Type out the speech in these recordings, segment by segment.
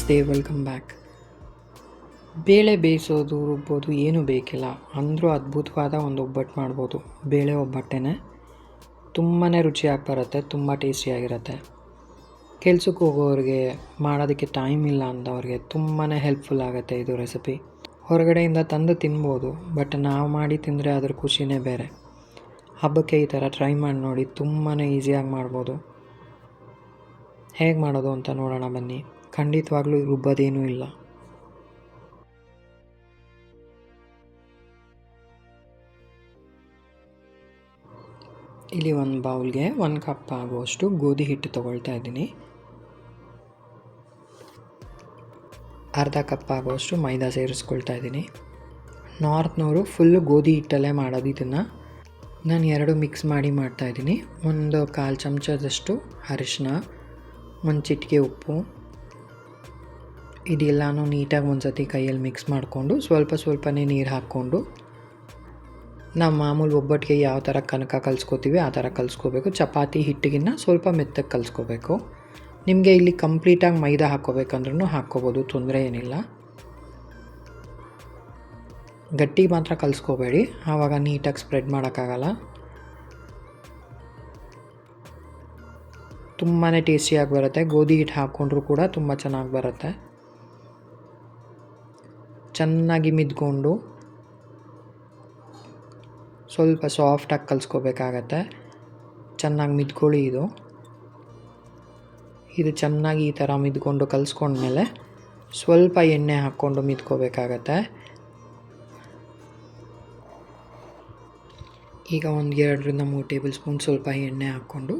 ನಮಸ್ತೆ welcome back ಬೇಳೆ ಬೇಯಿಸೋದು, ರುಬ್ಬೋದು ಏನೂ ಬೇಕಿಲ್ಲ. ಅಂದರೂ ಅದ್ಭುತವಾದ ಒಂದು ಒಬ್ಬಟ್ಟು ಮಾಡ್ಬೋದು. ಬೇಳೆ ಒಬ್ಬಟ್ಟೆನೇ ತುಂಬಾ ರುಚಿಯಾಗಿ ಬರುತ್ತೆ ತುಂಬ ಟೇಸ್ಟಿಯಾಗಿರುತ್ತೆ. ಕೆಲ್ಸಕ್ಕೆ ಹೋಗೋರಿಗೆ ಮಾಡೋದಕ್ಕೆ ಟೈಮ್ ಇಲ್ಲ ಅಂದವ್ರಿಗೆ ತುಂಬಾ ಹೆಲ್ಪ್ಫುಲ್ ಆಗುತ್ತೆ ಇದು ರೆಸಿಪಿ ಹೊರಗಡೆಯಿಂದ ತಂದು ತಿನ್ಬೋದು ಬಟ್ ನಾವು ಮಾಡಿ ತಿಂದರೆ ಅದ್ರ ಖುಷಿನೇ ಬೇರೆ. ಹಬ್ಬಕ್ಕೆ ಈ ಥರ ಟ್ರೈ ಮಾಡಿ ನೋಡಿ ತುಂಬಾ ಈಸಿಯಾಗಿ ಮಾಡ್ಬೋದು. ಹೇಗೆ ಮಾಡೋದು ಅಂತ ನೋಡೋಣ ಬನ್ನಿ. ಖಂಡಿತವಾಗ್ಲೂ ರುಬ್ಬೋದೇನೂ ಇಲ್ಲ. ಇಲ್ಲಿ ಒಂದು ಬೌಲ್ಗೆ ಒಂದು ಕಪ್ ಆಗುವಷ್ಟು ಗೋಧಿ ಹಿಟ್ಟು ತೊಗೊಳ್ತಾ ಇದ್ದೀನಿ. ಅರ್ಧ ಕಪ್ ಆಗುವಷ್ಟು ಮೈದಾ ಸೇರಿಸ್ಕೊಳ್ತಾ ಇದ್ದೀನಿ. ನಾರ್ತ್ನವರು ಫುಲ್ಲು ಗೋಧಿ ಹಿಟ್ಟಲ್ಲೇ ಮಾಡೋದು ಇದನ್ನು. ನಾನು ಎರಡು ಮಿಕ್ಸ್ ಮಾಡಿ ಮಾಡ್ತಾಯಿದ್ದೀನಿ ಒಂದು ಕಾಲು ಚಮಚದಷ್ಟು ಅರಿಶಿನ ಒಂದು ಚಿಟಿಕೆ ಉಪ್ಪು ಇದೆಲ್ಲನೂ ನೀಟಾಗಿ ಒಂದು ಸತಿ ಕೈಯಲ್ಲಿ ಮಿಕ್ಸ್ ಮಾಡಿಕೊಂಡು ಸ್ವಲ್ಪ ಸ್ವಲ್ಪನೇ ನೀರು ಹಾಕ್ಕೊಂಡು ನಾವು ಮಾಮೂಲು ಒಬ್ಬಟ್ಟಿಗೆ ಯಾವ ಥರ ಕನಕ ಕಲಿಸ್ಕೋತೀವಿ, ಆ ಥರ ಕಲಿಸ್ಕೋಬೇಕು. ಚಪಾತಿ ಹಿಟ್ಟಿಗಿನ್ನ ಸ್ವಲ್ಪ ಮೆತ್ತಗೆ ಕಲಿಸ್ಕೋಬೇಕು. ನಿಮಗೆ ಇಲ್ಲಿ ಕಂಪ್ಲೀಟಾಗಿ ಮೈದಾ ಹಾಕ್ಕೋಬೇಕಂದ್ರೂ ಹಾಕ್ಕೋಬೋದು, ತೊಂದರೆ ಏನಿಲ್ಲ. ಗಟ್ಟಿ ಮಾತ್ರ ಕಲಿಸ್ಕೋಬೇಡಿ, ಆವಾಗ ನೀಟಾಗಿ ಸ್ಪ್ರೆಡ್ ಮಾಡೋಕ್ಕಾಗಲ್ಲ. ತುಂಬಾ ಟೇಸ್ಟಿಯಾಗಿ ಬರುತ್ತೆ. ಗೋಧಿ ಹಿಟ್ಟು ಹಾಕ್ಕೊಂಡ್ರೂ ಕೂಡ ತುಂಬ ಚೆನ್ನಾಗಿ ಬರುತ್ತೆ. ಚೆನ್ನಾಗಿ ಮಿದ್ಕೊಂಡು ಸ್ವಲ್ಪ ಸಾಫ್ಟಾಗಿ ಕಲಿಸ್ಕೋಬೇಕಾಗತ್ತೆ. ಚೆನ್ನಾಗಿ ಮಿದ್ಕೊಳ್ಳಿ ಇದು. ಇದು ಚೆನ್ನಾಗಿ ಈ ಥರ ಮಿದ್ಕೊಂಡು ಕಲಿಸ್ಕೊಂಡ್ಮೇಲೆ ಸ್ವಲ್ಪ ಎಣ್ಣೆ ಹಾಕ್ಕೊಂಡು ಮಿದ್ಕೋಬೇಕಾಗತ್ತೆ. ಈಗ ಒಂದು ಎರಡರಿಂದ ಮೂರು ಟೇಬಲ್ ಸ್ಪೂನ್ ಸ್ವಲ್ಪ ಎಣ್ಣೆ ಹಾಕ್ಕೊಂಡು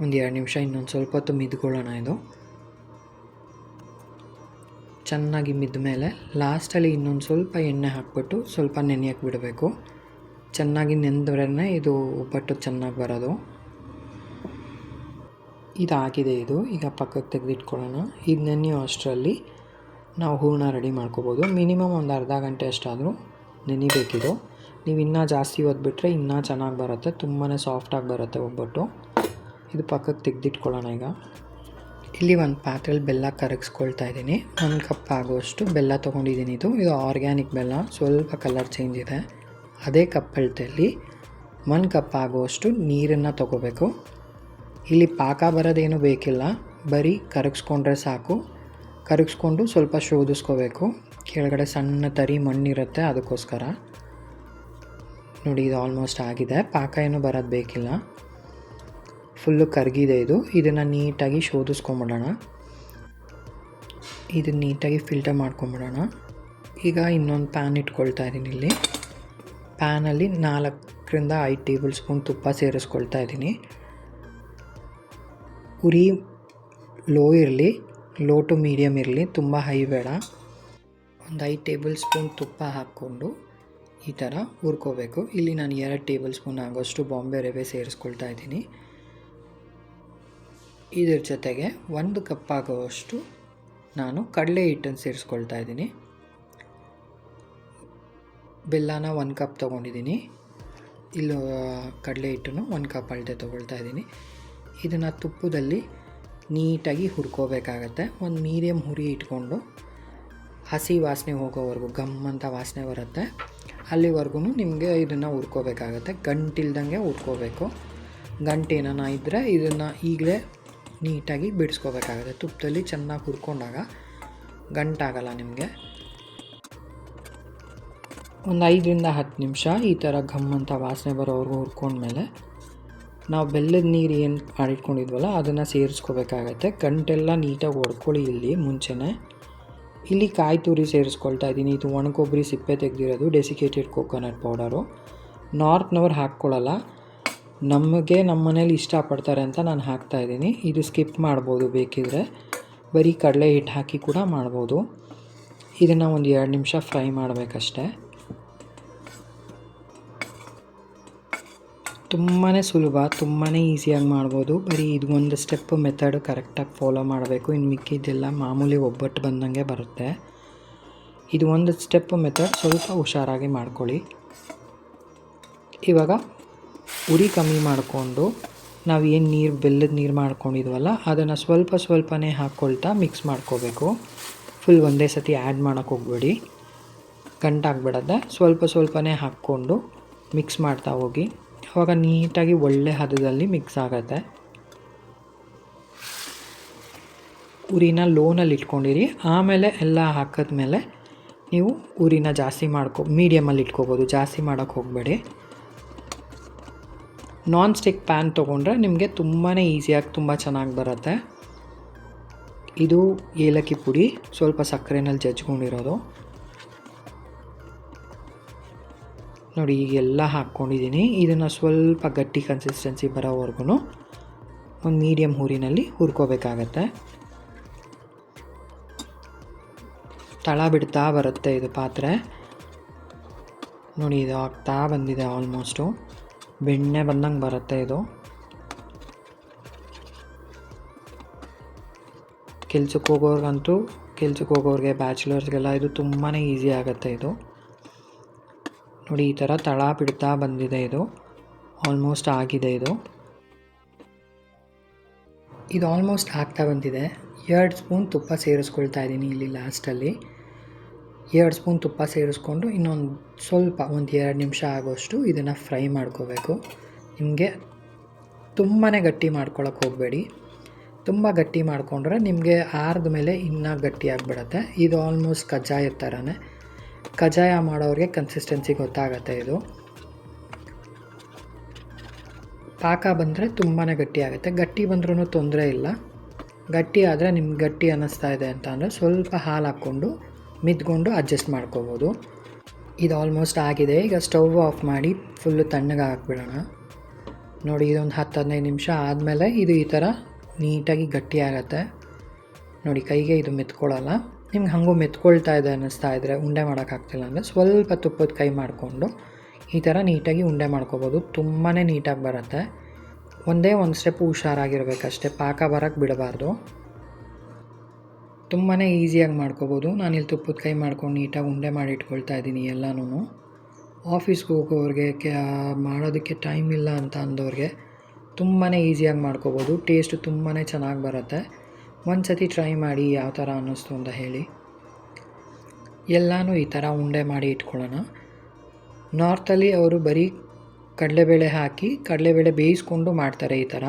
ಒಂದು ಎರಡು ನಿಮಿಷ ಇನ್ನೊಂದು ಸ್ವಲ್ಪ ಹೊತ್ತು ಮಿದ್ಕೊಳ್ಳೋಣ ಇದು. ಚೆನ್ನಾಗಿ ಮಿದ್ದ ಮೇಲೆ ಲಾಸ್ಟಲ್ಲಿ ಇನ್ನೊಂದು ಸ್ವಲ್ಪ ಎಣ್ಣೆ ಹಾಕ್ಬಿಟ್ಟು ಸ್ವಲ್ಪ ನೆನೆಯಕ್ಕೆ ಬಿಡಬೇಕು. ಚೆನ್ನಾಗಿ ನೆನೆದ್ರೇ ಇದು ಒಬ್ಬಟ್ಟು ಚೆನ್ನಾಗಿ ಬರೋದು. ಇದಾಗಿದೆ ಇದು. ಈಗ ಪಕ್ಕಕ್ಕೆ ತೆಗೆದಿಟ್ಕೊಳ್ಳೋಣ. ಇದು ನೆನೆಯೋ ಅಷ್ಟರಲ್ಲಿ ನಾವು ಹೂರಣ ರೆಡಿ ಮಾಡ್ಕೋಬೋದು. ಮಿನಿಮಮ್ ಒಂದು ಅರ್ಧ ಗಂಟೆ ಅಷ್ಟಾದರೂ ನೆನಿಬೇಕಿದು. ನೀವು ಇನ್ನೂ ಜಾಸ್ತಿ ಓದ್ಬಿಟ್ರೆ ಇನ್ನೂ ಚೆನ್ನಾಗಿ ಬರುತ್ತೆ. ತುಂಬಾ ಸಾಫ್ಟಾಗಿ ಬರುತ್ತೆ ಒಬ್ಬಟ್ಟು ಇದು ಪಕ್ಕಕ್ಕೆ ತೆಗೆದಿಟ್ಕೊಳ್ಳೋಣ ಈಗ. ಇಲ್ಲಿ ಒಂದು ಪಾತ್ರೆಲಿ ಬೆಲ್ಲ ಕರಗಿಸ್ಕೊಳ್ತಾ ಇದ್ದೀನಿ. ಒಂದು ಕಪ್ ಆಗುವಷ್ಟು ಬೆಲ್ಲ ತೊಗೊಂಡಿದ್ದೀನಿ ಇದು. ಇದು ಆರ್ಗ್ಯಾನಿಕ್ ಬೆಲ್ಲ. ಸ್ವಲ್ಪ ಕಲರ್ ಚೇಂಜ್ ಇದೆ. ಅದೇ ಕಪ್ ಒಂದು ಕಪ್ ಆಗುವಷ್ಟು ನೀರನ್ನು ತಗೋಬೇಕು. ಇಲ್ಲಿ ಪಾಕ ಬರೋದೇನು ಬೇಕಿಲ್ಲ. ಬರೀ ಕರಗಿಸ್ಕೊಂಡ್ರೆ ಸಾಕು. ಕರಗಿಸ್ಕೊಂಡು ಸ್ವಲ್ಪ ಶೋಧಿಸ್ಕೋಬೇಕು. ಕೆಳಗಡೆ ಸಣ್ಣ ತರಿ ಮಣ್ಣಿರುತ್ತೆ ಅದಕ್ಕೋಸ್ಕರ. ನೋಡಿ, ಇದು ಆಲ್ಮೋಸ್ಟ್ ಆಗಿದೆ. ಪಾಕ ಏನು ಬರೋದು ಬೇಕಿಲ್ಲ. ಫುಲ್ಲು ಕರಗಿದೆ ಇದು. ಇದನ್ನು ನೀಟಾಗಿ ಶೋಧಿಸ್ಕೊಂಬಿಡೋಣ. ಇದನ್ನು ನೀಟಾಗಿ ಫಿಲ್ಟರ್ ಮಾಡ್ಕೊಂಬಿಡೋಣ. ಈಗ ಇನ್ನೊಂದು ಪ್ಯಾನ್ ಇಟ್ಕೊಳ್ತಾ ಇದ್ದೀನಿ ಇಲ್ಲಿ. ಪ್ಯಾನಲ್ಲಿ ನಾಲ್ಕರಿಂದ ಐದು ಟೇಬಲ್ ಸ್ಪೂನ್ ತುಪ್ಪ ಸೇರಿಸ್ಕೊಳ್ತಾ ಇದ್ದೀನಿ. ಉರಿ ಲೋ ಇರಲಿ, ಲೋ ಟು ಮೀಡಿಯಮ್ ಇರಲಿ, ತುಂಬ ಹೈ ಬೇಡ. ಒಂದು ಐದು ಟೇಬಲ್ ಸ್ಪೂನ್ ತುಪ್ಪ ಹಾಕ್ಕೊಂಡು ಈ ಥರ ಹುರ್ಕೋಬೇಕು. ಇಲ್ಲಿ ನಾನು ಎರಡು ಟೇಬಲ್ ಸ್ಪೂನ್ ಆಗೋಷ್ಟು ಬಾಂಬೆ ರವೆ ಸೇರಿಸ್ಕೊಳ್ತಾ ಇದ್ದೀನಿ. ಇದ್ರ ಜೊತೆಗೆ ಒಂದು ಕಪ್ ಆಗೋವಷ್ಟು ನಾನು ಕಡಲೆ ಹಿಟ್ಟನ್ನು ಸೇರಿಸ್ಕೊಳ್ತಾ ಇದ್ದೀನಿ. ಬೆಲ್ಲನ ಒಂದು ಕಪ್ ತೊಗೊಂಡಿದ್ದೀನಿ. ಇಲ್ಲ ಕಡಲೆ ಹಿಟ್ಟನ್ನು ಒಂದು ಕಪ್ ಅಳತೆ ತೊಗೊಳ್ತಾ ಇದ್ದೀನಿ. ಇದನ್ನು ತುಪ್ಪದಲ್ಲಿ ನೀಟಾಗಿ ಹುರ್ಕೋಬೇಕಾಗತ್ತೆ. ಒಂದು ಮೀಡಿಯಮ್ ಹುರಿ ಇಟ್ಕೊಂಡು ಹಸಿ ವಾಸನೆ ಹೋಗೋವರೆಗೂ ಗಮ್ ಅಂತ ವಾಸನೆ ಬರುತ್ತೆ. ಅಲ್ಲಿವರೆಗೂ ನಿಮಗೆ ಇದನ್ನು ಹುರ್ಕೋಬೇಕಾಗತ್ತೆ. ಗಂಟಿಲ್ದಂಗೆ ಹುರ್ಕೋಬೇಕು. ಗಂಟೇನ ಇದ್ದರೆ ಇದನ್ನು ಈಗಲೇ ನೀಟಾಗಿ ಬಿಡಿಸ್ಕೋಬೇಕಾಗುತ್ತೆ. ತುಪ್ಪದಲ್ಲಿ ಚೆನ್ನಾಗಿ ಹುರ್ಕೊಂಡಾಗ ಗಂಟಾಗಲ್ಲ ನಿಮಗೆ. ಒಂದು ಐದರಿಂದ ಹತ್ತು ನಿಮಿಷ ಈ ಥರ ಘಮ್ ಅಂತ ವಾಸನೆ ಬರೋವರೆಗೂ ಹುರ್ಕೊಂಡ್ಮೇಲೆ ನಾವು ಬೆಲ್ಲದ ನೀರು ಏನು ಮಾಡಿಟ್ಕೊಂಡಿದ್ವಲ್ಲ, ಅದನ್ನು ಸೇರಿಸ್ಕೋಬೇಕಾಗತ್ತೆ. ಗಂಟೆಲ್ಲ ನೀಟಾಗಿ ಒಡ್ಕೊಳ್ಳಿ ಇಲ್ಲಿ ಮುಂಚೆನೇ. ಇಲ್ಲಿ ಕಾಯಿ ತುರಿ ಸೇರಿಸ್ಕೊಳ್ತಾ ಇದ್ದೀನಿ. ಇದು ಒಣಕೊಬ್ಬರಿ ಸಿಪ್ಪೆ ತೆಗೆದಿರೋದು, ಡೆಸಿಕೇಟೆಡ್ ಕೋಕೋನಟ್ ಪೌಡರು. ನಾರ್ತ್ನವ್ರು ಹಾಕ್ಕೊಳ್ಳಲ್ಲ. ನಮಗೆ ನಮ್ಮ ಮನೇಲಿ ಇಷ್ಟಪಡ್ತಾರೆ ಅಂತ ನಾನು ಹಾಕ್ತಾಯಿದ್ದೀನಿ ಇದು ಸ್ಕಿಪ್ ಮಾಡ್ಬೋದು, ಬೇಕಿದ್ರೆ. ಬರೀ ಕಡಲೆ ಹಿಟ್ಟು ಹಾಕಿ ಕೂಡ ಮಾಡ್ಬೋದು. ಇದನ್ನು ಒಂದು ಎರಡು ನಿಮಿಷ ಫ್ರೈ ಮಾಡಬೇಕಷ್ಟೆ. ತುಂಬಾ ಸುಲಭ ತುಂಬಾ ಈಸಿಯಾಗಿ ಮಾಡ್ಬೋದು. ಬರೀ ಇದು ಒಂದು ಸ್ಟೆಪ್ ಮೆಥಡ್ ಕರೆಕ್ಟಾಗಿ ಫಾಲೋ ಮಾಡಬೇಕು. ಇನ್ನು ಮಿಕ್ಕಿದ್ದೆಲ್ಲ ಮಾಮೂಲಿ ಒಬ್ಬಟ್ಟು ಬಂದಂಗೆ ಬರುತ್ತೆ. ಇದು ಒಂದು ಸ್ಟೆಪ್ ಮೆಥಡ್ ಸ್ವಲ್ಪ ಹುಷಾರಾಗಿ ಮಾಡ್ಕೊಳ್ಳಿ. ಇವಾಗ ಉರಿ ಕಮ್ಮಿ ಮಾಡಿಕೊಂಡು ನಾವು ಏನು ನೀರು, ಬೆಲ್ಲದ ನೀರು ಮಾಡ್ಕೊಂಡಿದ್ವಲ್ಲ, ಅದನ್ನು ಸ್ವಲ್ಪ ಸ್ವಲ್ಪನೇ ಹಾಕ್ಕೊಳ್ತಾ ಮಿಕ್ಸ್ ಮಾಡ್ಕೋಬೇಕು. ಫುಲ್ ಒಂದೇ ಸತಿ ಆ್ಯಡ್ ಮಾಡೋಕ್ಕೆ ಹೋಗ್ಬೇಡಿ. ಗಂಟಾಗ್ಬಿಡತ್ತೆ ಸ್ವಲ್ಪ ಸ್ವಲ್ಪನೇ ಹಾಕ್ಕೊಂಡು ಮಿಕ್ಸ್ ಮಾಡ್ತಾ ಹೋಗಿ. ಅವಾಗ ನೀಟಾಗಿ ಒಳ್ಳೆ ಹದದಲ್ಲಿ ಮಿಕ್ಸ್ ಆಗತ್ತೆ. ಉರಿನ ಲೋನಲ್ಲಿ ಇಟ್ಕೊಂಡಿರಿ. ಆಮೇಲೆ ಎಲ್ಲ ಹಾಕಿದ್ಮೇಲೆ ನೀವು ಉರಿನ ಜಾಸ್ತಿ ಮಾಡ್ಕೊ ಮೀಡಿಯಮಲ್ಲಿ ಇಟ್ಕೋಬೋದು. ಜಾಸ್ತಿ ಮಾಡೋಕ್ಕೆ ಹೋಗಬೇಡಿ. ನಾನ್ ಸ್ಟಿಕ್ ಪ್ಯಾನ್ ತೊಗೊಂಡ್ರೆ ನಿಮಗೆ ತುಂಬಾ ಈಸಿಯಾಗಿ ತುಂಬ ಚೆನ್ನಾಗಿ ಬರುತ್ತೆ. ಇದು ಏಲಕ್ಕಿ ಪುಡಿ, ಸ್ವಲ್ಪ ಸಕ್ಕರೆನಲ್ಲಿ ಜಜ್ಕೊಂಡಿರೋದು. ನೋಡಿ ಈಗೆಲ್ಲ ಹಾಕ್ಕೊಂಡಿದ್ದೀನಿ. ಇದನ್ನು ಸ್ವಲ್ಪ ಗಟ್ಟಿ ಕನ್ಸಿಸ್ಟೆನ್ಸಿ ಬರೋವರೆಗೂ ಒಂದು ಮೀಡಿಯಮ್ ಹುರಿನಲ್ಲಿ ಹುರ್ಕೋಬೇಕಾಗತ್ತೆ. ತಳ ಬಿಡ್ತಾ ಬರುತ್ತೆ ಇದು ಪಾತ್ರೆ. ನೋಡಿ, ಇದು ಆಗ್ತಾ ಬಂದಿದೆ ಆಲ್ಮೋಸ್ಟು ಬೆಣ್ಣೆ ಬಂದಂಗೆ ಬರುತ್ತೆ ಇದು. ಕೆಲ್ಸಕ್ಕೆ ಹೋಗೋರ್ಗಂತೂ ಕೆಲ್ಸಕ್ಕೆ ಹೋಗೋರಿಗೆ, ಬ್ಯಾಚುಲರ್ಸ್ಗೆಲ್ಲ ಇದು ತುಂಬಾ ಈಸಿ ಆಗುತ್ತೆ ಇದು. ನೋಡಿ, ಈ ಥರ ತಳ ಬಿಡ್ತಾ ಬಂದಿದೆ ಇದು. ಆಲ್ಮೋಸ್ಟ್ ಆಗಿದೆ ಇದು. ಇದು ಆಲ್ಮೋಸ್ಟ್ ಆಗ್ತಾ ಬಂದಿದೆ. ಎರಡು ಸ್ಪೂನ್ ತುಪ್ಪ ಸೇರಿಸ್ಕೊಳ್ತಾ ಇದ್ದೀನಿ ಇಲ್ಲಿ ಲಾಸ್ಟಲ್ಲಿ ಎರಡು ಸ್ಪೂನ್ ತುಪ್ಪ ಸೇರಿಸ್ಕೊಂಡು ಇನ್ನೊಂದು ಸ್ವಲ್ಪ ಒಂದು ಎರಡು ನಿಮಿಷ ಆಗೋಷ್ಟು ಇದನ್ನು ಫ್ರೈ ಮಾಡ್ಕೋಬೇಕು. ನಿಮಗೆ ತುಂಬಾ ಗಟ್ಟಿ ಮಾಡ್ಕೊಳಕ್ಕೆ ಹೋಗಬೇಡಿ. ತುಂಬ ಗಟ್ಟಿ ಮಾಡಿಕೊಂಡ್ರೆ ನಿಮಗೆ ಆರ್ದ ಮೇಲೆ ಇನ್ನೂ ಗಟ್ಟಿಯಾಗಿಬಿಡತ್ತೆ ಇದು ಆಲ್ಮೋಸ್ಟ್ ಕಜ್ಜಾಯ ಥರನೇ ಕಜ್ಜಾಯ ಮಾಡೋರಿಗೆ ಕನ್ಸಿಸ್ಟೆನ್ಸಿ ಗೊತ್ತಾಗತ್ತೆ ಇದು. ಪಾಕ ಬಂದರೆ ತುಂಬಾ ಗಟ್ಟಿ ಆಗುತ್ತೆ. ಗಟ್ಟಿ ಬಂದ್ರೂ ತೊಂದರೆ ಇಲ್ಲ. ಗಟ್ಟಿ ಆದರೆ ನಿಮ್ಗೆ ಗಟ್ಟಿ ಅನ್ನಿಸ್ತಾ ಇದೆ ಅಂತ ಅಂದರೆ ಸ್ವಲ್ಪ ಹಾಲು ಹಾಕ್ಕೊಂಡು ಮಿದ್ಕೊಂಡು ಅಡ್ಜಸ್ಟ್ ಮಾಡ್ಕೋಬೋದು. ಇದು ಆಲ್ಮೋಸ್ಟ್ ಆಗಿದೆ. ಈಗ ಸ್ಟವ್ ಆಫ್ ಮಾಡಿ ಫುಲ್ಲು ತಣ್ಣಗೆ ಹಾಕ್ಬಿಡೋಣ. ನೋಡಿ, ಇದೊಂದು ಹತ್ತು ಹದಿನೈದು ನಿಮಿಷ ಆದಮೇಲೆ ಇದು ಈ ಥರ ನೀಟಾಗಿ ಗಟ್ಟಿ ನೋಡಿ, ಕೈಗೆ ಇದು ಮೆತ್ಕೊಳ್ಳಲ್ಲ. ನಿಮ್ಗೆ ಹಾಗೂ ಮೆತ್ಕೊಳ್ತಾ ಇದೆ ಅನ್ನಿಸ್ತಾ ಇದ್ದರೆ ಉಂಡೆ ಮಾಡೋಕ್ಕಾಗ್ತಿಲ್ಲ ಅಂದರೆ ಸ್ವಲ್ಪ ತುಪ್ಪದ ಕೈ ಮಾಡಿಕೊಂಡು ಈ ಥರ ನೀಟಾಗಿ ಉಂಡೆ ಮಾಡ್ಕೋಬೋದು. ತುಂಬಾ ನೀಟಾಗಿ ಬರುತ್ತೆ. ಒಂದೇ ಒಂದು ಸ್ಟೆಪ್ ಹುಷಾರಾಗಿರ್ಬೇಕಷ್ಟೇ. ಪಾಕ ಬರೋಕ್ಕೆ ಬಿಡಬಾರ್ದು. ತುಂಬಾ ಈಸಿಯಾಗಿ ಮಾಡ್ಕೋಬೋದು. ನಾನಿಲ್ಲಿ ತುಪ್ಪದ ಕೈ ಮಾಡ್ಕೊಂಡು ನೀಟಾಗಿ ಉಂಡೆ ಮಾಡಿ ಇಟ್ಕೊಳ್ತಾ ಇದ್ದೀನಿ ಎಲ್ಲನೂ. ಆಫೀಸ್ಗೆ ಹೋಗೋರಿಗೆ ಮಾಡೋದಕ್ಕೆ ಟೈಮ್ ಇಲ್ಲ ಅಂತ ಅಂದವ್ರಿಗೆ ತುಂಬಾ ಈಸಿಯಾಗಿ ಮಾಡ್ಕೋಬೋದು. ಟೇಸ್ಟ್ ತುಂಬಾ ಚೆನ್ನಾಗಿ ಬರುತ್ತೆ. ಒಂದು ಸತಿ ಟ್ರೈ ಮಾಡಿ ಯಾವ ಥರ ಅನ್ನಿಸ್ತು ಅಂತ ಹೇಳಿ. ಎಲ್ಲನೂ ಈ ಥರ ಉಂಡೆ ಮಾಡಿ ಇಟ್ಕೊಳ್ಳೋಣ. ನಾರ್ತಲ್ಲಿ ಅವರು ಬರೀ ಕಡಲೆಬೇಳೆ ಹಾಕಿ ಕಡಲೆಬೇಳೆ ಬೇಯಿಸ್ಕೊಂಡು ಮಾಡ್ತಾರೆ ಈ ಥರ.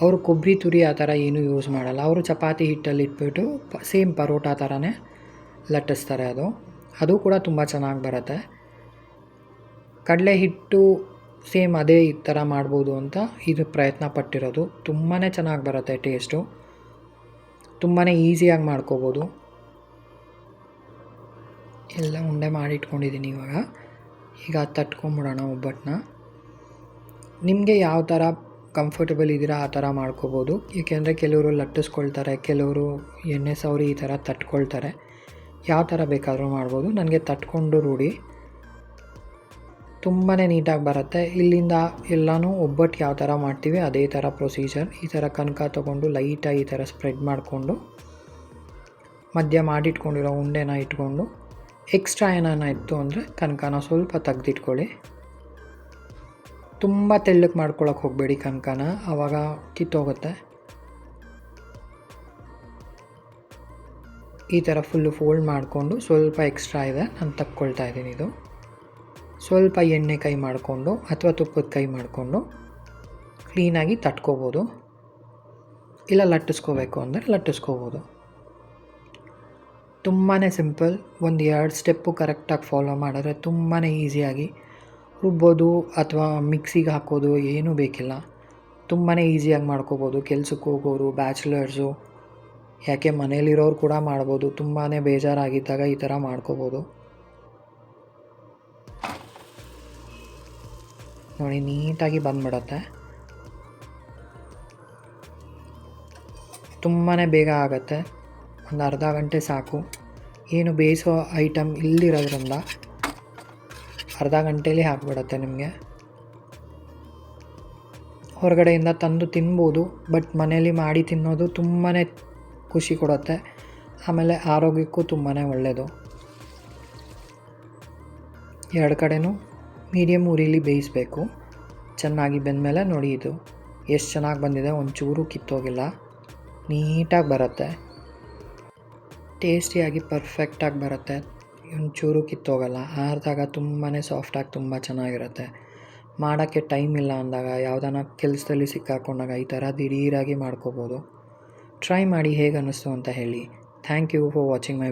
ಅವರು ಕೊಬ್ಬರಿ ತುರಿ ಆ ಥರ ಏನೂ ಯೂಸ್ ಮಾಡಲ್ಲ. ಅವರು ಚಪಾತಿ ಹಿಟ್ಟಲ್ಲಿ ಇಟ್ಬಿಟ್ಟು ಸೇಮ್ ಪರೋಟ ಥರನೇ ಲಟ್ಟಿಸ್ತಾರೆ ಅದು. ಅದು ಕೂಡ ತುಂಬ ಚೆನ್ನಾಗಿ ಬರುತ್ತೆ. ಕಡಲೆ ಹಿಟ್ಟು ಸೇಮ್ ಅದೇ ಈ ಥರ ಮಾಡ್ಬೋದು ಅಂತ ಇದು ಪ್ರಯತ್ನ ಪಟ್ಟಿರೋದು. ತುಂಬಾ ಚೆನ್ನಾಗಿ ಬರುತ್ತೆ ಟೇಸ್ಟು ತುಂಬಾ ಈಸಿಯಾಗಿ ಮಾಡ್ಕೋಬೋದು. ಎಲ್ಲ ಉಂಡೆ ಮಾಡಿಟ್ಕೊಂಡಿದ್ದೀನಿ ಇವಾಗ. ಈಗ ತಟ್ಕೊಂಬಿಡೋಣ ಒಬ್ಬಟ್ಟನ್ನ ನಿಮಗೆ ಯಾವ ಥರ ಕಂಫರ್ಟಬಲ್ ಇದ್ದೀರಾ, ಆ ಥರ ಮಾಡ್ಕೋಬೋದು. ಏಕೆಂದರೆ ಕೆಲವರು ಲಟ್ಟಿಸ್ಕೊಳ್ತಾರೆ, ಕೆಲವರು ಎಣ್ಣೆ ಸವರಿ ಈ ಥರ ತಟ್ಕೊಳ್ತಾರೆ. ಯಾವ ಥರ ಬೇಕಾದರೂ ಮಾಡ್ಬೋದು. ನನಗೆ ತಟ್ಕೊಂಡು ರೂಢಿ. ತುಂಬಾ ನೀಟಾಗಿ ಬರುತ್ತೆ. ಇಲ್ಲಿಂದ ಎಲ್ಲನೂ ಒಬ್ಬಟ್ಟು ಯಾವ ಥರ ಮಾಡ್ತೀವಿ, ಅದೇ ಥರ ಪ್ರೊಸೀಜರ್ ಈ ಥರ ಕನಕ ತೊಗೊಂಡು ಲೈಟಾಗಿ ಈ ಥರ ಸ್ಪ್ರೆಡ್ ಮಾಡಿಕೊಂಡು, ಮಧ್ಯ ಮಾಡಿಟ್ಕೊಂಡಿರೋ ಉಂಡೆನ ಇಟ್ಕೊಂಡು ಎಕ್ಸ್ಟ್ರಾ ಏನಾನ ಇತ್ತು ಅಂದರೆ ಕನಕನ ಸ್ವಲ್ಪ ತೆಗ್ದಿಟ್ಕೊಳ್ಳಿ. ತುಂಬ ತೆಳ್ಳಗೆ ಮಾಡ್ಕೊಳಕ್ಕೆ ಹೋಗಬೇಡಿ ಕನಕನ. ಆವಾಗ ಕಿತ್ತೋಗುತ್ತೆ. ಈ ಥರ ಫುಲ್ಲು ಫೋಲ್ಡ್ ಮಾಡಿಕೊಂಡು ಸ್ವಲ್ಪ ಎಕ್ಸ್ಟ್ರಾ ಇದೆ. ನಾನು ತಕ್ಕೊಳ್ತಾ ಇದ್ದೀನಿ ಇದು. ಸ್ವಲ್ಪ ಎಣ್ಣೆ ಕೈ ಮಾಡಿಕೊಂಡು ಅಥವಾ ತುಪ್ಪದ ಕೈ ಮಾಡಿಕೊಂಡು ಕ್ಲೀನಾಗಿ ತಟ್ಕೋಬೋದು. ಇಲ್ಲ ಲಟ್ಟಿಸ್ಕೋಬೇಕು ಅಂದರೆ ಲಟ್ಟಿಸ್ಕೋಬೋದು. ತುಂಬಾ ಸಿಂಪಲ್ ಒಂದು ಎರಡು ಸ್ಟೆಪ್ಪು ಕರೆಕ್ಟಾಗಿ ಫಾಲೋ ಮಾಡಿದ್ರೆ ತುಂಬಾ ಈಸಿಯಾಗಿ ರುಬ್ಬೋದು ಅಥವಾ ಮಿಕ್ಸಿಗೆ ಹಾಕೋದು ಏನೂ ಬೇಕಿಲ್ಲ. ತುಂಬಾ ಈಸಿಯಾಗಿ ಮಾಡ್ಕೋಬೋದು. ಕೆಲ್ಸಕ್ಕೆ ಹೋಗೋರು, ಬ್ಯಾಚುಲರ್ಸು, ಯಾಕೆ ಮನೇಲಿರೋರು ಕೂಡ ಮಾಡ್ಬೋದು. ತುಂಬಾ ಬೇಜಾರಾಗಿದ್ದಾಗ ಈ ಥರ ಮಾಡ್ಕೋಬೋದು. ನೋಡಿ, ನೀಟಾಗಿ ಬಂದ್ಬಿಡತ್ತೆ. ತುಂಬಾ ಬೇಗ ಆಗುತ್ತೆ. ಒಂದು ಅರ್ಧ ಗಂಟೆ ಸಾಕು. ಏನು ಬೇಯಿಸೋ ಐಟಮ್ ಇಲ್ಲಿರೋದ್ರಿಂದ ಅರ್ಧ ಗಂಟೆಯಲ್ಲಿ ಹಾಕ್ಬಿಡತ್ತೆ ನಿಮಗೆ. ಹೊರಗಡೆಯಿಂದ ತಂದು ತಿನ್ಬೋದು, ಬಟ್ ಮನೇಲಿ ಮಾಡಿ ತಿನ್ನೋದು ತುಂಬಾ ಖುಷಿ ಕೊಡುತ್ತೆ. ಆಮೇಲೆ ಆರೋಗ್ಯಕ್ಕೂ ತುಂಬಾ ಒಳ್ಳೆಯದು ಎರಡು ಕಡೆನೂ ಮೀಡಿಯಮ್ ಉರಿಲಿ ಬೇಯಿಸಬೇಕು. ಚೆನ್ನಾಗಿ ಬೆಂದಮೇಲೆ ನೋಡಿ ಇದು. ಎಷ್ಟು ಚೆನ್ನಾಗಿ ಬಂದಿದೆ, ಒಂಚೂರು ಕಿತ್ತೋಗಿಲ್ಲ. ನೀಟಾಗಿ ಬರುತ್ತೆ. ಟೇಸ್ಟಿಯಾಗಿ ಪರ್ಫೆಕ್ಟಾಗಿ ಬರುತ್ತೆ. ಒಂಚೂರು ಕಿತ್ತೋಗಲ್ಲ. ಆರಿದಾಗ ತುಂಬಾ ಸಾಫ್ಟಾಗಿ ತುಂಬ ಚೆನ್ನಾಗಿರುತ್ತೆ. ಮಾಡೋಕ್ಕೆ ಟೈಮ್ ಇಲ್ಲ ಅಂದಾಗ ಯಾವುದನ್ನ ಕೆಲಸದಲ್ಲಿ ಸಿಕ್ಕಾಕೊಂಡಾಗ ಈ ಥರ ದಿಢೀರಾಗಿ ಮಾಡ್ಕೋಬೋದು. ಟ್ರೈ ಮಾಡಿ ಹೇಗೆ ಅನ್ನಿಸ್ತು ಅಂತ ಹೇಳಿ. Thank you for watching my